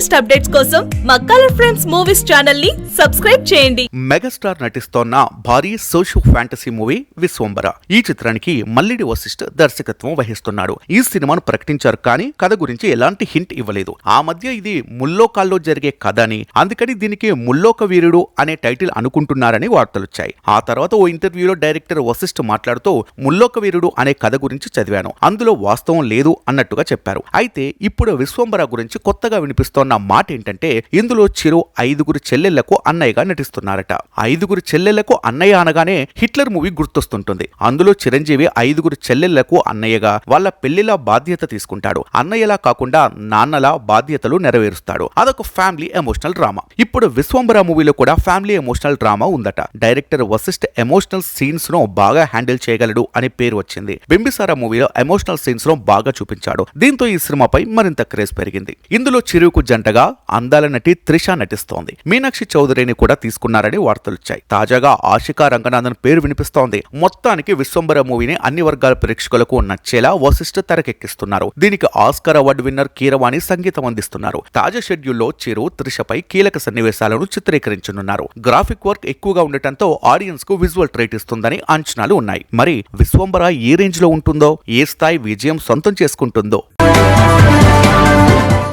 Latest updates కోసం మా colour friends movies ఛానల్ని సబ్స్క్రైబ్ చేయండి. మెగాస్టార్ నటిస్తోన్న భారీ సోషల్ ఫ్యాంటసీ మూవీ విశ్వంబర. ఈ చిత్రానికి మల్లిడి వశిష్ఠ దర్శకత్వం వహిస్తున్నాడు. ఈ సినిమాను ప్రకటించారు కానీ కథ గురించి ఎలాంటి హింట్ ఇవ్వలేదు. ఆ మధ్య ఇది ముల్లోకాల్లో జరిగే కథ అని అందుకని దీనికి ముల్లోక వీరుడు అనే టైటిల్ అనుకుంటున్నారని వార్తలొచ్చాయి ఆ తర్వాత ఓ ఇంటర్వ్యూలో డైరెక్టర్ వశిష్ఠ మాట్లాడుతూ ముల్లోక వీరుడు అనే కథ గురించి చదివాను. అందులో వాస్తవం లేదు అన్నట్టుగా చెప్పారు. అయితే ఇప్పుడు విశ్వంబర గురించి కొత్తగా వినిపిస్తోన్న మాట ఏంటంటే ఇందులో చిరు ఐదుగురు చెల్లెళ్ళకు అన్నయ్యగా నటిస్తున్నారట. ఐదుగురు చెల్లెళ్ళకు అన్నయ్య అనగానే హిట్లర్ మూవీ గుర్తొస్తుంటుంది. అందులో చిరంజీవి ఐదుగురు చెల్లెళ్ళకు అన్నయ్యగా వాళ్ళ పెళ్ళిలా బాధ్యత తీసుకుంటాడు. అన్నయ్యలా కాకుండా నాన్నలా బాధ్యతలు నెరవేరుస్తాడు. అదొక ఫ్యామిలీ ఎమోషనల్ డ్రామా. ఇప్పుడు విశ్వంబర మూవీలో కూడా ఫ్యామిలీ ఎమోషనల్ డ్రామా ఉందట. డైరెక్టర్ వశిష్ఠ్ ఎమోషనల్ సీన్స్ను బాగా హ్యాండిల్ చేయగలడు అనే పేరు వచ్చింది. బింబిసారా మూవీలో ఎమోషనల్ సీన్స్ను బాగా చూపించాడు. దీంతో ఈ సినిమాపై మరింత క్రేజ్ పెరిగింది. ఇందులో చిరుకు జంటగా అందాల నటి త్రిష నటిస్తోంది. మీనాక్షి చౌదరిని కూడా తీసుకున్నారని వార్తలొచ్చాయి తాజాగా ఆశికా రంగనాథన్ పేరు వినిపిస్తోంది. మొత్తానికి విశ్వంబర మూవీని అన్ని వర్గాల ప్రేక్షకులకు నచ్చేలా వశిష్ఠ తెరకెక్కిస్తున్నారు. దీనికి ఆస్కార్ అవార్డు విన్నర్ కీరవాణి సంగీతం అందిస్తున్నారు. తాజా షెడ్యూల్లో చిరు త్రిషపై కీలక సన్నివేశాలను చిత్రీకరించనున్నారు. గ్రాఫిక్ వర్క్ ఎక్కువగా ఉండటంతో ఆడియన్స్కు విజువల్ ట్రైట్ ఇస్తుందని అంచనాలు ఉన్నాయి. మరి విశ్వంబర ఏ రేంజ్లో ఉంటుందో? ఏ స్థాయి విజయం సొంతం చేసుకుంటుందో?